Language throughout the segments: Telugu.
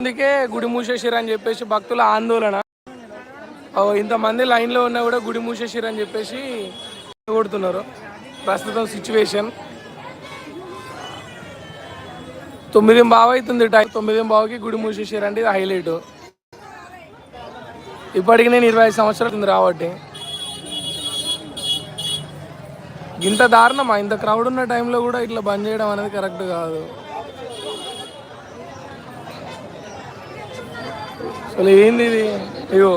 అందుకే గుడి మూసేసిరు అని చెప్పేసి భక్తుల ఆందోళన. ఇంతమంది లైన్లో ఉన్నా కూడా గుడి మూసేసిరు అని చెప్పేసి కొడుతున్నారు. ప్రస్తుతం సిచ్యువేషన్ తొమ్మిది బావ అవుతుంది టైం. తొమ్మిది బావుకి గుడి మూసేసారు అంటే ఇది హైలైట్ ఇప్పటికి నేను ఇరవై ఐదు సంవత్సరాలు ఉంది రాబట్టి ఇంత దారుణమా? ఇంత క్రౌడ్ ఉన్న టైంలో కూడా ఇట్లా బంద్ చేయడం అనేది కరెక్ట్ కాదు. అసలు ఏంది ఇది? అయ్యో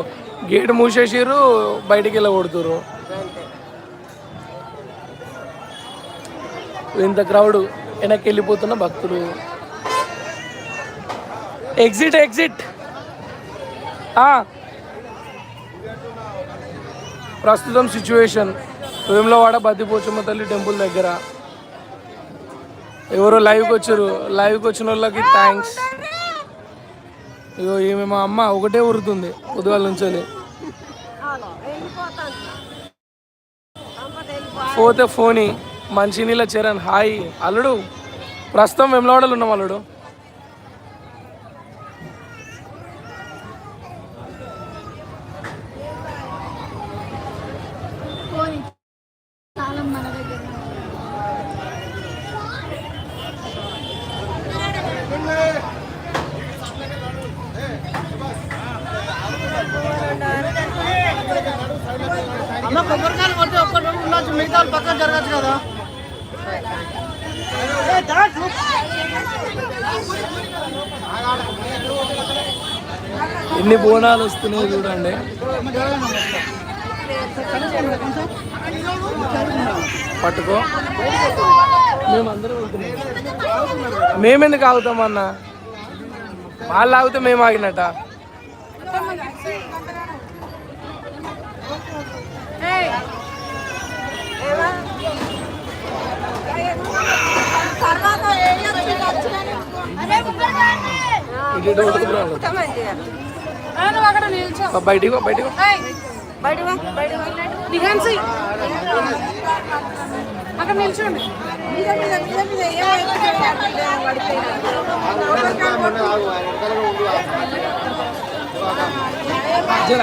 గేట్ మూసేసిర్రు బయటికి వెళ్ళ కొడుతురు ఇంత క్రౌడ్ వెనక్కి వెళ్ళిపోతున్న భక్తులు. ఎగ్జిట్ ఎగ్జిట్ ప్రస్తుతం సిచ్యువేషన్ వేములవాడ బద్దిపోచమ్మ తల్లి టెంపుల్ దగ్గర. ఎవరో లైవ్కి వచ్చారు? లైవ్కి వచ్చిన వాళ్ళకి థ్యాంక్స్ ఇగో ఈమె మా అమ్మ ఒకటే ఉరుతుంది పొద్దుగాల నుంచి పోతే ఫోని మంచినీళ్ళ చరణ్ హాయ్ అల్లుడు ప్రస్తుతం వెమ్లవాడలు ఉన్నాం అల్లుడు కాలం మన దగ్గర అన్న కొబ్బరికాయలు కొట్టి ఒక్కటి రెండు ఉండొచ్చు మిగతా వాళ్ళు పక్కన జరగచ్చు కదా? ఎన్ని బోనాలు వస్తున్నాయి చూడండి. పట్టుకో. మేమందరం మేమెందుకు ఆగుతామన్నా అన్న? వాళ్ళు ఆగితే మేము ఆగినట్ట తర్వాత ఇటు ఇటు కొట్టుకురా వాళ్ళు. బా, బయటికి బయటికి అక్కడ నిల్చోండి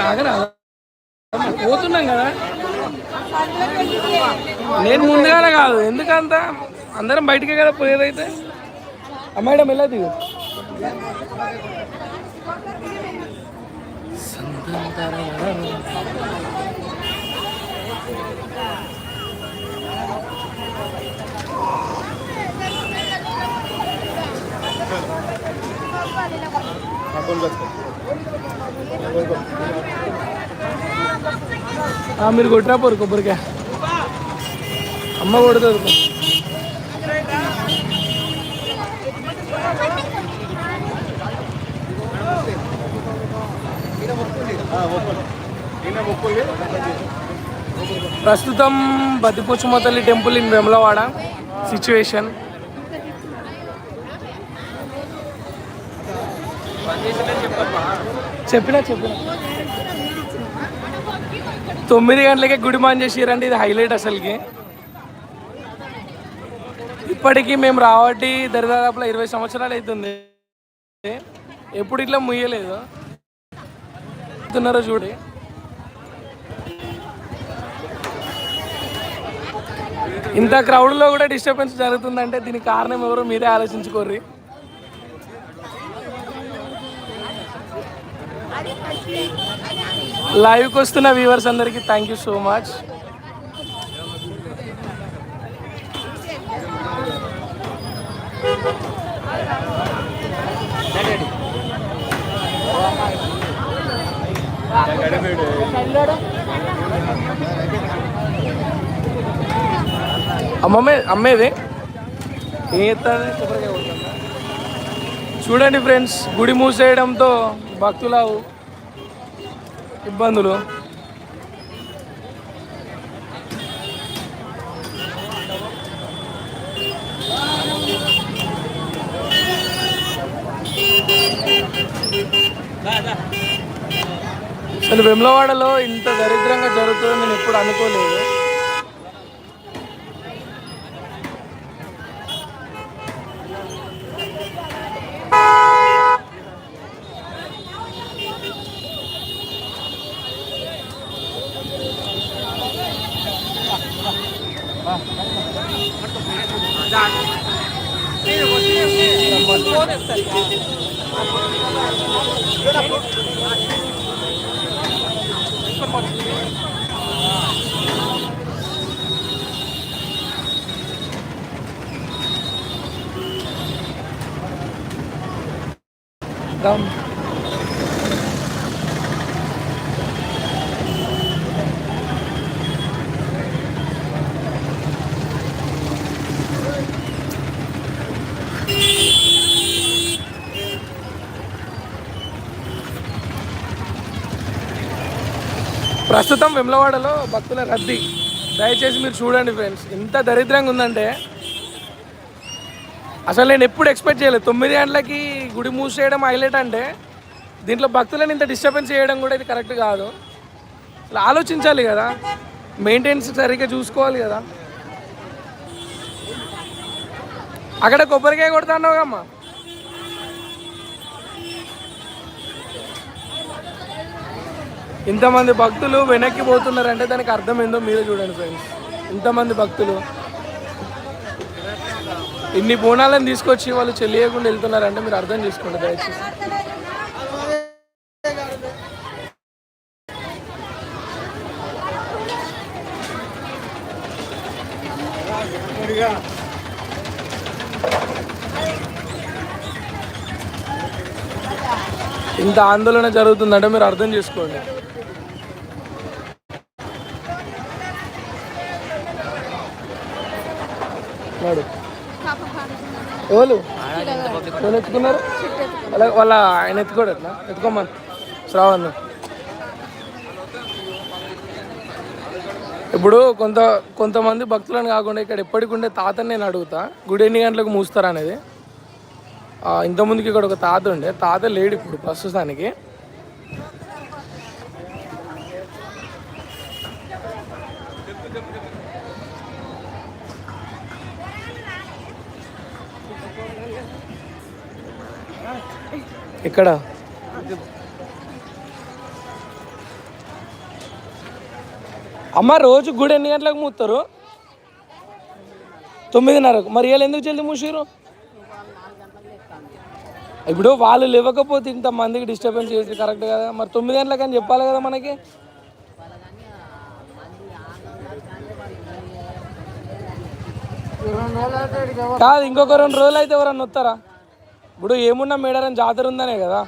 ఆగరా పోతున్నాం కదా నేను ముందుగానే కాదు ఎందుకంత అందరం బయటికే కదా పోయేదైతే అమ్మాయిడం వెళ్ళదు మీరు కొట్టినా పోరు కొబ్బరికాయ. అమ్మ కొడుతుంది. ప్రస్తుతం Baddipochamma temple in Vemulawada situation. చెప్పినా చెప్పినా. తొమ్మిది గంటలకే గుడి మాన్ చేసిరండి ఇది హైలైట్ అసలుకి. ఇప్పటికీ మేము రావటి దరిదాపులో ఇరవై సంవత్సరాలు అవుతుంది. ఎప్పుడు ఇట్లా ముయ్యలేదు. చెప్తున్నారో చూడు. ఇంత క్రౌడ్లో కూడా డిస్టర్బెన్స్ జరుగుతుందంటే దీనికి కారణం ఎవరో మీరే ఆలోచించుకోర్రి. లైవ్కి వస్తున్న వ్యూవర్స్ అందరికీ థ్యాంక్ యూ సో మచ్ అమ్మమ్మే అమ్మేది? ఏం? చూడండి ఫ్రెండ్స్ గుడి మూసేయడంతో భక్తుల ఇబ్బందులు. అసలు వెమ్లవాడలో ఇంత దరిద్రంగా జరుగుతుందని నేను ఎప్పుడు అనుకోలేదు దమ్ ప్రస్తుతం వెమ్లవాడలో భక్తుల రద్దీ. దయచేసి మీరు చూడండి ఫ్రెండ్స్ ఎంత దరిద్రంగా ఉందంటే అసలు నేను ఎప్పుడు ఎక్స్పెక్ట్ చేయలేదు. తొమ్మిది గంటలకి గుడి మూసేయడం హైలైట్ అంటే దీంట్లో భక్తులను ఇంత డిస్టర్బెన్స్ చేయడం కూడా ఇది కరెక్ట్ కాదు. అసలు ఆలోచించాలి కదా. మెయింటెనెన్స్ సరిగ్గా చూసుకోవాలి కదా. అక్కడ కొబ్బరికాయ కొడతాన్నావు అమ్మా ఇంతమంది భక్తులు వెనక్కి పోతున్నారంటే దానికి అర్థం ఏందో మీరే చూడండి ఫ్రెండ్స్ ఇంతమంది భక్తులు ఇన్ని బోనాలను తీసుకొచ్చి వాళ్ళు చెల్లియకుండా వెళ్తున్నారంటే మీరు అర్థం చేసుకోండి దయచేసి. ఇంత ఆందోళన జరుగుతుందంటే మీరు అర్థం చేసుకోండి. నాడు. ఎవరు? ఎవరు ఎత్తుకున్నారు? వాళ్ళ వాళ్ళ ఆయన ఎత్తుకోడు అట్లా? ఎత్తుకోమని. శ్రావణ్. ఇప్పుడు కొంత కొంతమంది భక్తులను కాకుండా ఇక్కడ ఎప్పటికి ఉండే తాతని నేను అడుగుతా. గుడి ఎన్ని గంటలకు మూస్తారు అనేది. ఇంతకుముందుకి ఇక్కడ ఒక తాత ఉండే. తాత లేడు ఇప్పుడు ప్రస్తుతానికి. ఇక్కడ. అమ్మ రోజు గుడి ఎన్ని గంటలకు మూస్తారు తొమ్మిదిన్నరకు. మరి వీళ్ళు ఎందుకు చెల్లి మూసిరు ఇప్పుడు వాళ్ళు లేవకపోతే ఇంత మందికి డిస్టర్బెన్స్ చేసి కరెక్ట్ కదా. మరి తొమ్మిది గంటలకు అని చెప్పాలి కదా మనకి. కాదు ఇంకొక రెండు రోజులు అయితే ఎవరన్నా వస్తారా? ఇప్పుడు ఏమున్నా మేడారం జాతర ఉందనే కదా.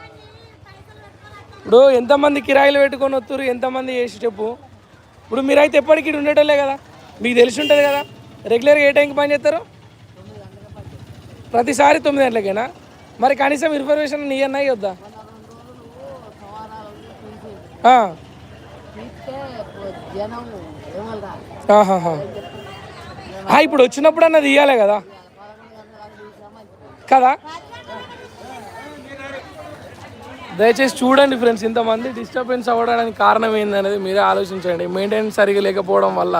ఇప్పుడు ఎంతమంది కిరాయిలు పెట్టుకొని వస్తారు ఎంతమంది చేసి చెప్పు. ఇప్పుడు మీరైతే ఎప్పటికీ ఈడ కదా. మీకు తెలిసి ఉంటుంది కదా. రెగ్యులర్గా ఏ టైంకి పని చేస్తారు? ప్రతిసారి తొమ్మిది గంటలకేనా? మరి కనీసం ఇన్ఫర్మేషన్ నీ అన్న వద్దా? ఇప్పుడు వచ్చినప్పుడు అన్నది ఇవ్వాలి కదా. కదా? దయచేసి చూడండి ఫ్రెండ్స్ ఇంతమంది డిస్టర్బెన్స్ అవ్వడానికి కారణం ఏందనేది మీరే ఆలోచించండి. మెయింటెనెన్స్ సరిగా లేకపోవడం వల్ల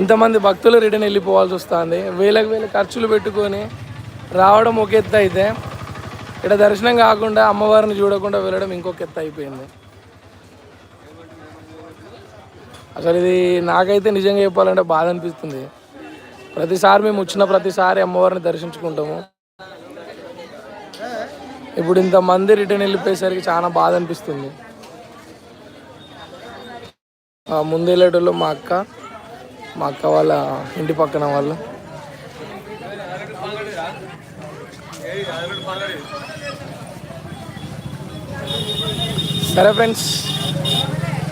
ఇంతమంది భక్తులు రిటర్న్ వెళ్ళిపోవాల్సి వస్తుంది. వేలకు వేల ఖర్చులు పెట్టుకొని రావడం ఒక ఎత్తు అయితే ఇక్కడ దర్శనం కాకుండా అమ్మవారిని చూడకుండా వెళ్ళడం ఇంకొక ఎత్తు అయిపోయింది. అసలు ఇది నాకైతే నిజంగా చెప్పాలంటే బాధ అనిపిస్తుంది. ప్రతిసారి మేము వచ్చిన ప్రతిసారి అమ్మవారిని దర్శించుకుంటాము. ఇప్పుడు ఇంతమంది రిటర్న్ వెళ్ళిపోయేసరికి చాలా బాధ అనిపిస్తుంది. ముందు వెళ్ళేటోళ్ళు మా అక్క మా అక్క వాళ్ళ ఇంటి పక్కన వాళ్ళు. సరే ఫ్రెండ్స్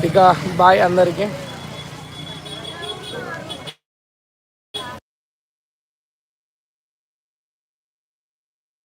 ఇక బాయ్ అందరికీ.